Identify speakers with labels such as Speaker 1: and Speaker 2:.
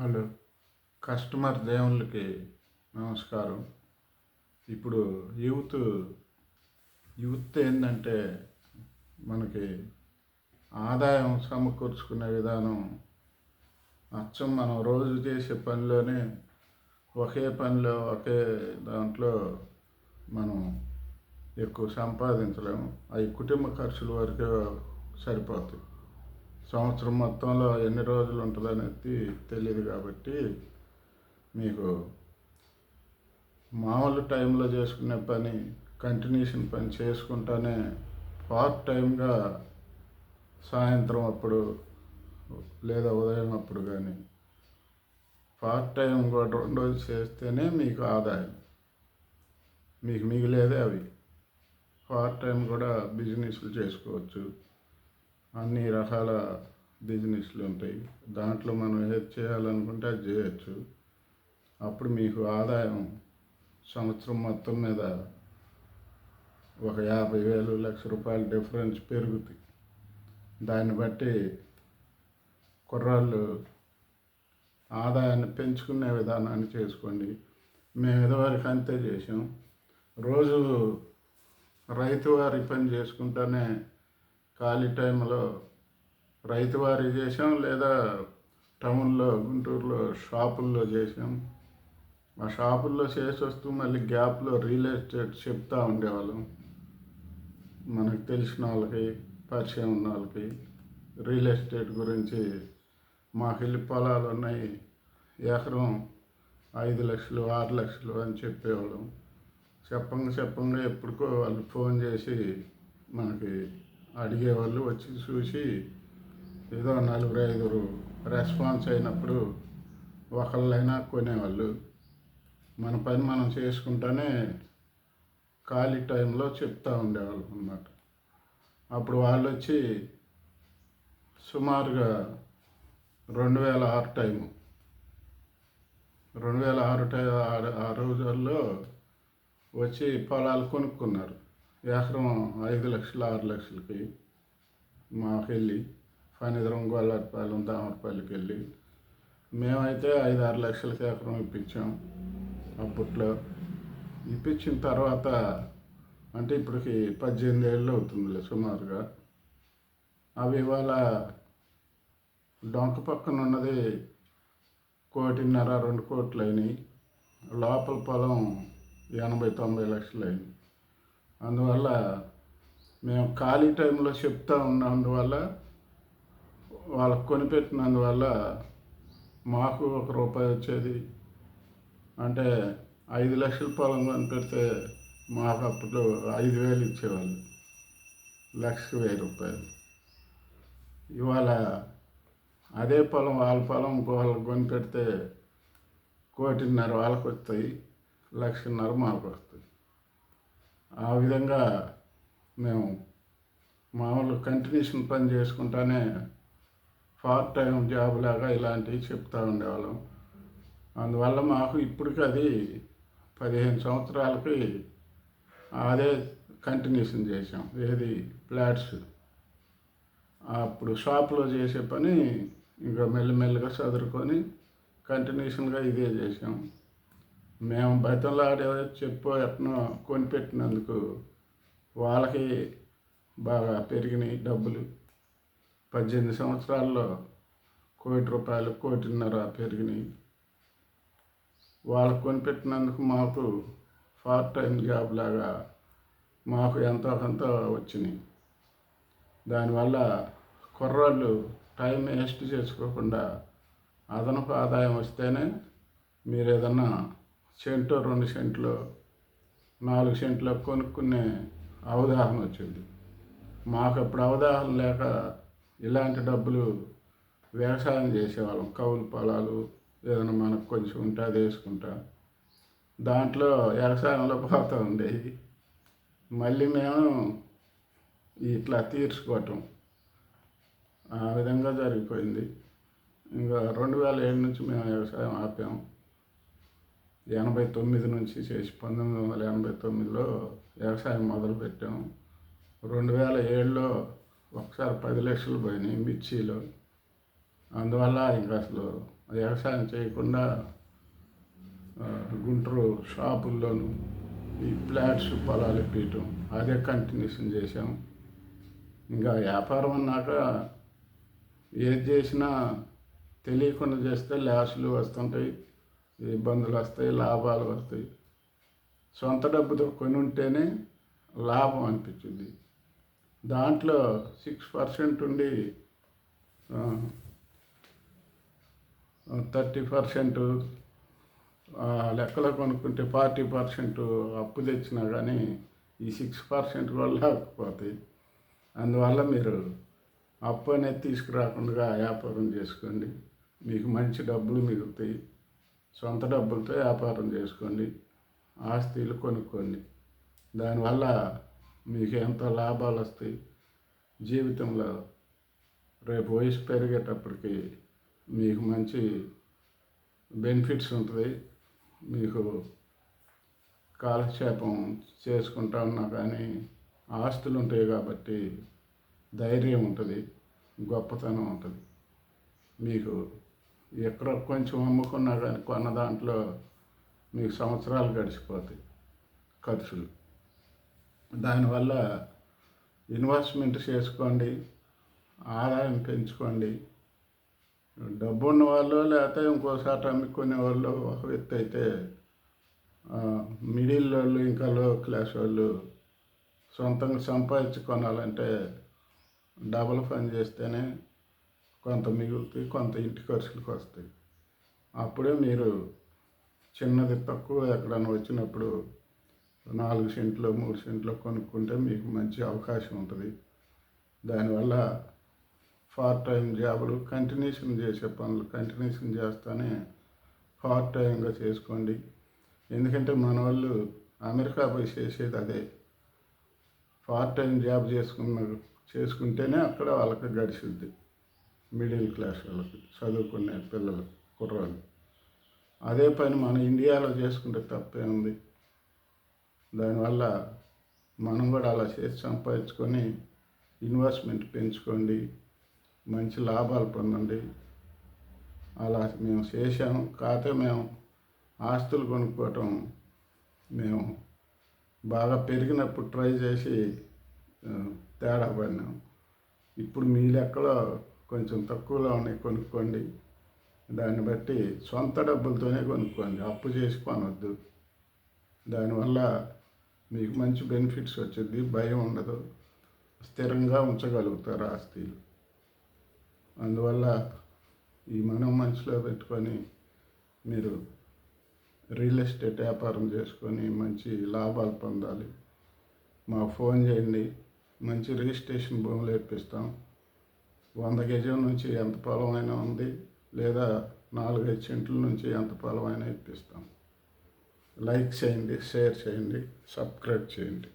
Speaker 1: Hello customer దేవుళ్ళకి నమస్కారం. ఇప్పుడు యూత్ యూత్ ఏంటంటే మనకి ఆదాయం సమకూర్చుకునే విధానం అచ్చం మనం రోజు చేసే పనిలోనే ఒకే పనిలో ఒకే దాంట్లో మనం ఎక్కువ సంపాదించలేము. అవి కుటుంబ ఖర్చుల వరకే సరిపోతాయి. సంవత్సరం మొత్తంలో ఎన్ని రోజులు ఉంటుందనేది తెలియదు కాబట్టి మీకు మామూలు టైంలో చేసుకునే పని కంటిన్యూషన్ పని చేసుకుంటానే పార్ట్ టైంగా సాయంత్రం అప్పుడు లేదా ఉదయం అప్పుడు కానీ పార్ట్ టైం కూడా రెండు రోజులు చేస్తేనే మీకు ఆదాయం. మీకు మిగిలేదే అవి. పార్ట్ టైం కూడా బిజినెస్లు చేసుకోవచ్చు. అన్ని రకాల బిజినెస్లు ఉంటాయి. దాంట్లో మనం ఏది చేయాలనుకుంటే అది చేయొచ్చు. అప్పుడు మీకు ఆదాయం సంవత్సరం మొత్తం మీద ఒక యాభై వేలు లక్ష రూపాయల డిఫరెన్స్ పెరుగుతుంది దాన్ని బట్టి కుర్రాళ్ళు ఆదాయాన్ని పెంచుకునే విధానాన్ని చేసుకోండి. మేము ఇదివరకు అంతే చేసాం రోజు రైతు వారి పని చేసుకుంటానే ఖాళీ టైంలో రైతు వారి చేసాం లేదా టౌన్లో గుంటూరులో షాపుల్లో చేసాం ఆ షాపుల్లో చేసి వస్తూ మళ్ళీ గ్యాప్లో రియల్ ఎస్టేట్ చెప్తూ ఉండేవాళ్ళం. మనకు తెలిసిన వాళ్ళకి పరిచయం ఉన్న వాళ్ళకి రియల్ ఎస్టేట్ గురించి మాకు ఇల్లు పొలాలు ఉన్నాయి. ఎకరం ఐదు లక్షలు ఆరు లక్షలు అని చెప్పేవాళ్ళం. చెప్పంగా చెప్పంగా ఎప్పటికో వాళ్ళు ఫోన్ చేసి మనకి అడిగేవాళ్ళు వచ్చి చూసి ఏదో నలుగురు ఐదుగురు రెస్పాన్స్ అయినప్పుడు ఒకళ్ళైనా కొనేవాళ్ళు. మన పని మనం చేసుకుంటానే ఖాళీ టైంలో చెప్తూ ఉండేవాళ్ళు అన్నమాట. అప్పుడు వాళ్ళు వచ్చి సుమారుగా రెండు వేల ఆరు టైము. రెండు వేల ఆరు టై ఆరు ఆ రోజుల్లో వచ్చి పొలాలు కొనుక్కున్నారు. ఎకరం ఐదు లక్షలు ఆరు లక్షలకి మాకెళ్ళి ఫణిధరం గొల్లపాలెం దామరపల్లికి వెళ్ళి మేమైతే ఐదు ఆరు లక్షలకి ఎకరం ఇప్పించాం అప్పట్లో. ఇప్పించిన తర్వాత అంటే ఇప్పటికి పద్దెనిమిది ఏళ్ళు అవుతుందిలే సుమారుగా. అవి ఇవాళ డొంక పక్కన ఉన్నది కోటిన్నర రెండు కోట్లు అయినాయి లోపల పొలం ఎనభై తొంభై లక్షలు అయింది అందువల్ల మేము ఖాళీ టైంలో చెప్తా ఉన్నందువల్ల వాళ్ళకు కొనిపెట్టినందువల్ల మాకు ఒక రూపాయి వచ్చేది. అంటే ఐదు లక్షల పొలం కొనిపెడితే మాకు అప్పుడు ఐదు వేలు ఇచ్చేవాళ్ళు. లక్షకు వెయ్యి రూపాయలు. ఇవాళ అదే పొలం వాళ్ళ పొలం వాళ్ళకి కొనిపెడితే కోటిన్నర వాళ్ళకి వస్తాయి లక్షన్నర మాకు వస్తాయి. ఆ విధంగా మేము మామూలు కంటిన్యూషన్ పని చేసుకుంటానే పార్ట్ టైం జాబ్ లాగా ఇలాంటివి చెప్తూ ఉండేవాళ్ళం. అందువల్ల మాకు ఇప్పటికి అది పదిహేను సంవత్సరాలకి అదే కంటిన్యూషన్ చేసాం ఏది? ఫ్లాట్స్ అప్పుడు షాప్లో చేసే పని ఇంకా మెల్లమెల్లగా చదువుకొని కంటిన్యూషన్గా ఇదే చేసాం మేము బయటలాడే చెప్పు ఎట్నో కొనిపెట్టినందుకు వాళ్ళకి బాగా పెరిగినాయి డబ్బులు. పద్దెనిమిది సంవత్సరాల్లో కోటి రూపాయలు కోటిన్నర పెరిగినాయి. వాళ్ళకు కొనిపెట్టినందుకు మాకు పార్ట్ టైం జాబ్ లాగా మాకు ఎంతో కొంత వచ్చినాయి. దానివల్ల కుర్రాళ్ళు టైం వేస్ట్ చేసుకోకుండా అదనపు ఆదాయం వస్తేనే మీరు ఏదన్నా సెంటు రెండు సెంట్లు నాలుగు సెంట్లు కొనుక్కునే అవగాహన వచ్చింది. మాకు అప్పుడు అవగాహన లేక ఇలాంటి డబ్బులు వ్యవసాయం చేసేవాళ్ళం. కౌలు పొలాలు ఏదైనా మనకు కొంచెం ఉంటే అది వేసుకుంటా. దాంట్లో వ్యవసాయంలో పోతూ ఉండేవి మళ్ళీ మేము ఇట్లా తీర్చుకోవటం ఆ విధంగా జరిగిపోయింది. ఇంకా రెండు వేల ఏడు నుంచి మేము వ్యవసాయం ఆపాము. ఎనభై తొమ్మిది నుంచి చేసి పంతొమ్మిది వందల ఎనభై తొమ్మిదిలో వ్యవసాయం మొదలుపెట్టాము రెండు వేల ఏడులో ఒకసారి పది లక్షలు పోయినాయి మిర్చిలో. అందువల్ల ఇంకా అసలు వ్యవసాయం చేయకుండా గుంటూరు షాపుల్లోనూ ఈ ఫ్లాట్స్ పొలాలు ఇప్పించడం అదే కంటిన్యూషన్ చేసాం ఇంకా వ్యాపారం అన్నాక ఏది చేసినా తెలియకుండా చేస్తే లాస్లు వస్తుంటాయి. ఇబ్బందులు వస్తాయి లాభాలు వస్తాయి. సొంత డబ్బుతో కొని ఉంటేనే లాభం అనిపించింది. దాంట్లో సిక్స్ పర్సెంట్ ఉండి థర్టీ పర్సెంట్ లెక్కలో కొనుక్కుంటే ఫార్టీ పర్సెంట్ అప్పు తెచ్చినా కానీ ఈ సిక్స్ పర్సెంట్ కూడా లేకపోతాయి. అందువల్ల మీరు అప్పు అనేది తీసుకురాకుండా వ్యాపారం చేసుకోండి. మీకు మంచి డబ్బులు మిగులుతాయి. సొంత డబ్బులతో వ్యాపారం చేసుకోండి ఆస్తిలు కొనుక్కోండి. దానివల్ల మీకు ఎంతో లాభాలు వస్తాయి. జీవితంలో రేపు వయసు పెరిగేటప్పటికి మీకు మంచి బెనిఫిట్స్ ఉంటుంది మీకు కాలక్షేపం చేసుకుంటా ఉన్నా కానీ ఆస్తులు ఉంటాయి కాబట్టి ధైర్యం ఉంటుంది గొప్పతనం ఉంటుంది. మీకు ఎక్కడ కొంచెం అమ్ముకున్నా కానీ కొన్న దాంట్లో మీకు సంవత్సరాలు గడిచిపోతాయి ఖర్చులు. దానివల్ల ఇన్వెస్ట్మెంట్ చేసుకోండి ఆదాయం పెంచుకోండి. డబ్బు ఉన్న వాళ్ళు లేకపోతే ఇంకోసారి అమ్ముకునే వాళ్ళు ఒక వ్యక్తి అయితే మిడిల్ వాళ్ళు ఇంకా లో క్లాస్ వాళ్ళు సొంతంగా సంపాదించుకోనాలంటే డబల్ డబుల్ పని చేస్తేనే కొంత మిగులుతాయి కొంత ఇంటి ఖర్చులకు వస్తాయి. అప్పుడే మీరు చిన్నది తక్కువ ఎక్కడైనా వచ్చినప్పుడు నాలుగు సెంట్లు మూడు సెంట్లు కొనుక్కుంటే మీకు మంచి అవకాశం ఉంటుంది. దానివల్ల పార్ట్ టైం జాబులు కంటిన్యూషన్ చేసే పనులు కంటిన్యూషన్ చేస్తానే పార్ట్ టైంగా చేసుకోండి. ఎందుకంటే మన వాళ్ళు అమెరికా పోయి చేసేది అదే. పార్ట్ టైం జాబ్ చేసుకున్న చేసుకుంటేనే అక్కడ వాళ్ళకి గడిచిద్ది. మిడిల్ క్లాస్ వాళ్ళకి చదువుకునే పిల్లలు కుర్రాళ్ళు. అదే పని మన ఇండియాలో చేసుకుంటే తప్పే ఉంది. దానివల్ల మనం కూడా అలా చేసి సంపాదించుకొని ఇన్వెస్ట్మెంట్ పెంచుకోండి మంచి లాభాలు పొందండి. అలా మేము చేసాము కాకపోతే మేము ఆస్తులు కొనుక్కోవటం మేము బాగా పెరిగినప్పుడు ట్రై చేసి తేడా పడినాం. ఇప్పుడు మీ లెక్కలో కొంచెం తక్కువలో ఉన్నాయి కొనుక్కోండి. దాన్ని బట్టి సొంత డబ్బులతోనే కొనుక్కోండి. అప్పు చేసుకోనొద్దు. దానివల్ల మీకు మంచి బెనిఫిట్స్ వచ్చింది. భయం ఉండదు. స్థిరంగా ఉంచగలుగుతారు ఆస్తిలు అందువల్ల ఈ మనం మనసులో పెట్టుకొని మీరు రియల్ ఎస్టేట్ వ్యాపారం చేసుకొని మంచి లాభాలు పొందాలి. మాకు ఫోన్ చేయండి. మంచి రిజిస్ట్రేషన్ భూములు ఇప్పిస్తాం వంద గజం నుంచి ఎంత పొలం అయినా ఉంది లేదా నాలుగైదు సెంట్ల నుంచి ఎంత పొలం అయినా ఇప్పిస్తాం. లైక్ చేయండి షేర్ చేయండి సబ్స్క్రైబ్ చేయండి.